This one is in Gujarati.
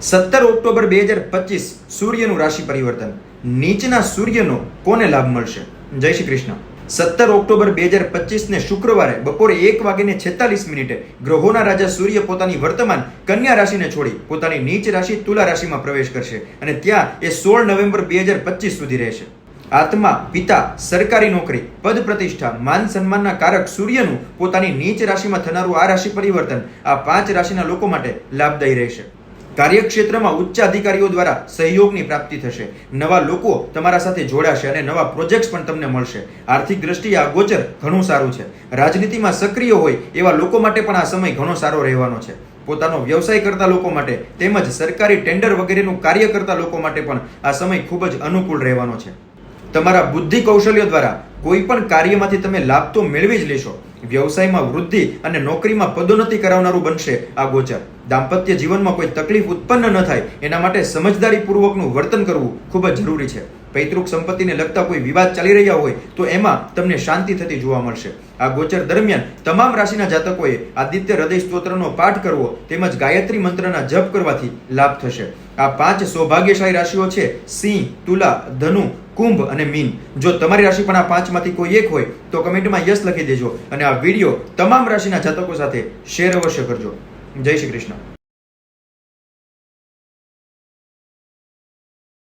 સત્તર ઓક્ટોબર બે હજાર પચીસ સૂર્યનું રાશિ પરિવર્તન. નીચના સૂર્યનો કોને લાભ મળશે? જય શ્રી કૃષ્ણ. સત્તર ઓક્ટોબર બે હજાર પચીસને શુક્રવારે બપોરે એક વાગીને છેતાલીસ મિનિટે ગ્રહોના રાજા સૂર્ય પોતાની વર્તમાન કન્યા રાશિને છોડી પોતાની નીચ રાશિ તુલા રાશિમાં પ્રવેશ કરશે અને ત્યાં એ સોળ નવેમ્બર બે હજાર પચીસ સુધી રહેશે. આત્મા, પિતા, સરકારી નોકરી, પદ પ્રતિષ્ઠા, માન સન્માનના કારક સૂર્યનું પોતાની નીચ રાશિમાં થનારું આ રાશિ પરિવર્તન આ પાંચ રાશિના લોકો માટે લાભદાયી રહેશે. કાર્યક્ષેત્રમાં ઉચ્ચ અધિકારીઓ દ્વારા સહયોગની પ્રાપ્તિ થશે. નવા લોકો તમારા સાથે જોડાશે અને નવા પ્રોજેક્ટ્સ પણ તમને મળશે. આર્થિક દ્રષ્ટિએ આ ગોચર ઘણું સારું છે. રાજનીતિમાં સક્રિય હોય એવા લોકો માટે પણ આ સમય ઘણો સારો રહેવાનો છે. પોતાનો વ્યવસાય કરતા લોકો માટે તેમજ સરકારી ટેન્ડર વગેરેનું કાર્ય કરતા લોકો માટે પણ આ સમય ખૂબ જ અનુકૂળ રહેવાનો છે. તમારા બુદ્ધિ કૌશલ્ય દ્વારા કોઈ પણ કાર્યમાંથી તમે લાભ તો મેળવી જ લેશો. વ્યવસાયમાં વૃદ્ધિ અને નોકરીમાં પદોન્નતિ કરાવનારું બનશે આ ગોચર. દાંપત્ય જીવનમાં કોઈ તકલીફ ઉત્પન્ન ન થાય, એના માટે સમજદારીપૂર્વકનું વર્તન કરવું ખૂબ જ જરૂરી છે. પૈતૃક સંપત્તિને લગતા કોઈ વિવાદ ચાલી રહ્યા હોય તો એમાં તમને શાંતિ થતી જોવા મળશે. આ ગોચર દરમિયાન તમામ રાશિના જાતકોએ આદિત્ય હૃદય સ્તોત્રનો પાઠ કરવો તેમજ ગાયત્રી મંત્રના જપ કરવાથી લાભ થશે. આ પાંચ સૌભાગ્યશાળી રાશિઓ છે સિંહ, તુલા, ધનુ, કુંભ અને મીન. જો તમારી રાશિ પણ આ પાંચમાંથી કોઈ એક હોય તો કમેન્ટમાં યસ લખી દેજો અને આ વીડિયો તમામ રાશિના જાતકો સાથે શેર અવશ્ય કરજો. જય શ્રી કૃષ્ણ.